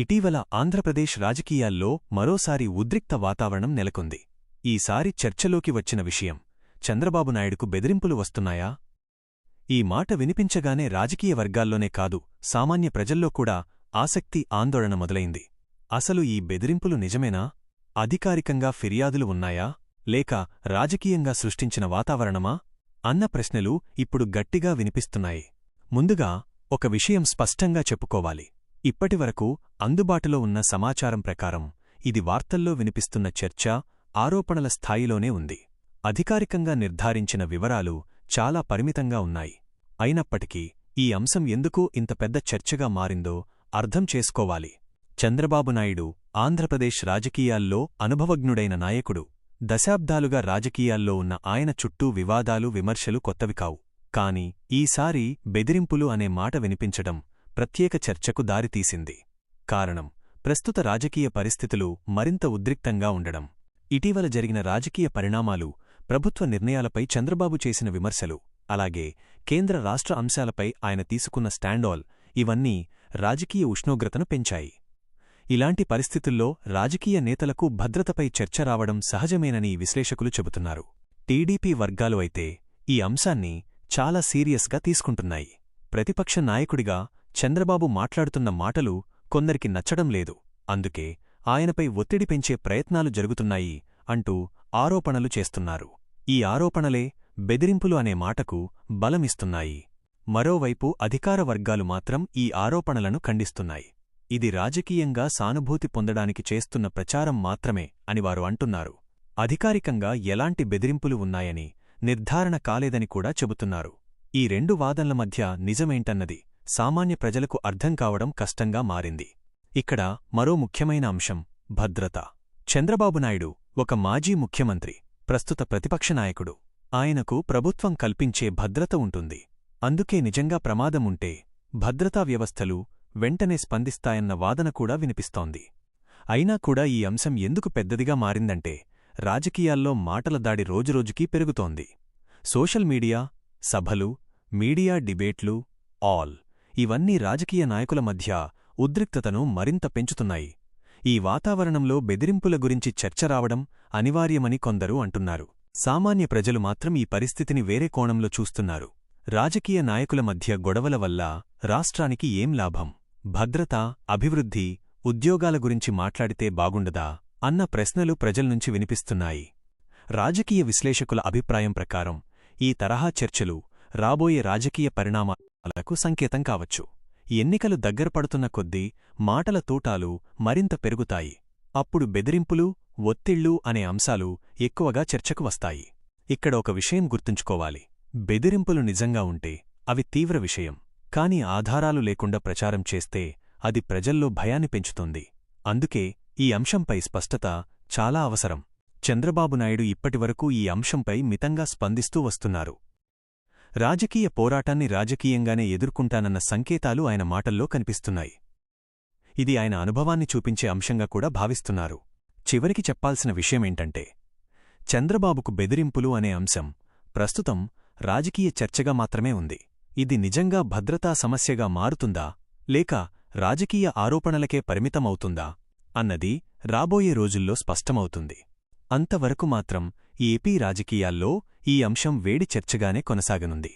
ఇటీవల ఆంధ్రప్రదేశ్ రాజకీయాల్లో మరోసారి ఉద్రిక్త వాతావరణం నెలకొంది. ఈసారి చర్చలోకి వచ్చిన విషయం చంద్రబాబు నాయుడుకు బెదిరింపులు వస్తున్నాయా? ఈ మాట వినిపించగానే రాజకీయ వర్గాల్లోనే కాదు సామాన్య ప్రజల్లో కూడా ఆసక్తి ఆందోళన మొదలైంది. అసలు ఈ బెదిరింపులు నిజమేనా? అధికారికంగా ఫిర్యాదులు ఉన్నాయా? లేక రాజకీయంగా సృష్టించిన వాతావరణమా? అన్న ప్రశ్నలు ఇప్పుడు గట్టిగా వినిపిస్తున్నాయి. ముందుగా ఒక విషయం స్పష్టంగా చెప్పుకోవాలి. ఇప్పటివరకు అందుబాటులో ఉన్న సమాచారం ప్రకారం ఇది వార్తల్లో వినిపిస్తున్న చర్చ ఆరోపణల స్థాయిలోనే ఉంది. అధికారికంగా నిర్ధారించిన వివరాలు చాలా పరిమితంగా ఉన్నాయి. అయినప్పటికీ ఈ అంశం ఎందుకు ఇంత పెద్ద చర్చగా మారిందో అర్థం చేసుకోవాలి. చంద్రబాబు నాయుడు ఆంధ్రప్రదేశ్ రాజకీయాల్లో అనుభవజ్ఞుడైన నాయకుడు. దశాబ్దాలుగా రాజకీయాల్లో ఉన్న ఆయన చుట్టూ వివాదాలు విమర్శలు కొత్తవి కావు. కాని ఈసారి బెదిరింపులు అనే మాట వినిపించడం ప్రత్యేక చర్చకు దారితీసింది. కారణం ప్రస్తుత రాజకీయ పరిస్థితులు మరింత ఉద్రిక్తంగా ఉండడం. ఇటీవల జరిగిన రాజకీయ పరిణామాలు ప్రభుత్వ నిర్ణయాలపై చంద్రబాబు చేసిన విమర్శలు అలాగే కేంద్ర రాష్ట్ర అంశాలపై ఆయన తీసుకున్న స్టాండాల్ ఇవన్నీ రాజకీయ ఉష్ణోగ్రతను పెంచాయి. ఇలాంటి పరిస్థితుల్లో రాజకీయ నేతలకు భద్రతపై చర్చ రావడం సహజమేనని విశ్లేషకులు చెబుతున్నారు. టీడీపీ వర్గాలు అయితే ఈ అంశాన్ని చాలా సీరియస్గా తీసుకుంటున్నాయి. ప్రతిపక్ష నాయకుడిగా చంద్రబాబు మాట్లాడుతున్న మాటలు కొందరికి నచ్చడం లేదు. అందుకే ఆయనపై ఒత్తిడి పెంచే ప్రయత్నాలు జరుగుతున్నాయి అంటూ ఆరోపణలు చేస్తున్నారు. ఈ ఆరోపణలే బెదిరింపులు అనే మాటకు బలమిస్తున్నాయి. మరోవైపు అధికార వర్గాలు మాత్రం ఈ ఆరోపణలను ఖండిస్తున్నాయి. ఇది రాజకీయంగా సానుభూతి పొందడానికి చేస్తున్న ప్రచారం మాత్రమే అని వారు అంటున్నారు. అధికారికంగా ఎలాంటి బెదిరింపులు ఉన్నాయని నిర్ధారణ కాలేదని కూడా చెబుతున్నారు. ఈ రెండు వాదనల మధ్య నిజమేంటన్నది? సామాన్య ప్రజలకు అర్థం కావడం కష్టంగా మారింది. ఇక్కడ మరో ముఖ్యమైన అంశం భద్రత. చంద్రబాబు నాయుడు ఒక మాజీ ముఖ్యమంత్రి ప్రస్తుత ప్రతిపక్ష నాయకుడు. ఆయనకు ప్రభుత్వం కల్పించే భద్రత ఉంటుంది. అందుకే నిజంగా ప్రమాదముంటే భద్రతా వ్యవస్థలు వెంటనే స్పందిస్తాయన్న వాదన కూడా వినిపిస్తోంది. అయినా కూడా ఈ అంశం ఎందుకు పెద్దదిగా మారిందంటే రాజకీయాల్లో మాటల దాడి రోజురోజుకీ పెరుగుతోంది. సోషల్ మీడియా సభలు మీడియా డిబేట్లు ఆల్. ఇవన్నీ రాజకీయ నాయకుల మధ్య ఉద్రిక్తతను మరింత పెంచుతున్నాయి. ఈ వాతావరణంలో బెదిరింపుల గురించి చర్చ రావడం అనివార్యమని కొందరు అంటున్నారు. సామాన్య ప్రజలు మాత్రం ఈ పరిస్థితిని వేరే కోణంలో చూస్తున్నారు. రాజకీయ నాయకుల మధ్య గొడవల వల్ల రాష్ట్రానికి ఏం లాభం? భద్రత అభివృద్ధి ఉద్యోగాల గురించి మాట్లాడితే బాగుండదా? అన్న ప్రశ్నలు ప్రజల్నుంచి వినిపిస్తున్నాయి. రాజకీయ విశ్లేషకుల అభిప్రాయం ప్రకారం ఈ తరహా చర్చలు రాబోయే రాజకీయ పరిణామాలకు సంకేతం కావచ్చు. ఎన్నికలు దగ్గరపడుతున్న కొద్దీ మాటల తూటాలు మరింత పెరుగుతాయి. అప్పుడు బెదిరింపులు ఒత్తిళ్ళు అనే అంశాలు ఎక్కువగా చర్చకు వస్తాయి. ఇక్కడ ఒక విషయం గుర్తుంచుకోవాలి. బెదిరింపులు నిజంగా ఉంటే అవి తీవ్ర విషయం. కాని ఆధారాలు లేకుండా ప్రచారం చేస్తే అది ప్రజల్లో భయాన్ని పెంచుతుంది. అందుకే ఈ అంశంపై స్పష్టత చాలా అవసరం. చంద్రబాబు నాయుడు ఇప్పటివరకు ఈ అంశంపై మితంగా స్పందిస్తూ వస్తున్నారు. రాజకీయ పోరాటాన్ని రాజకీయంగానే ఎదుర్కొంటానన్న సంకేతాలు ఆయన మాటల్లో కనిపిస్తున్నాయి. ఇది ఆయన అనుభవాన్ని చూపించే అంశంగా కూడా భావిస్తున్నారు. చివరికి చెప్పాల్సిన విషయమేంటంటే చంద్రబాబుకు బెదిరింపులు అనే అంశం ప్రస్తుతం రాజకీయ చర్చగా మాత్రమే ఉంది. ఇది నిజంగా భద్రతా సమస్యగా మారుతుందా లేక రాజకీయ ఆరోపణలకే పరిమితమవుతుందా అన్నది రాబోయే రోజుల్లో స్పష్టమవుతుంది. అంతవరకు మాత్రం ఏపీ రాజకీయాల్లో ఈ అంశం వేడి చర్చగానే కొనసాగనుంది.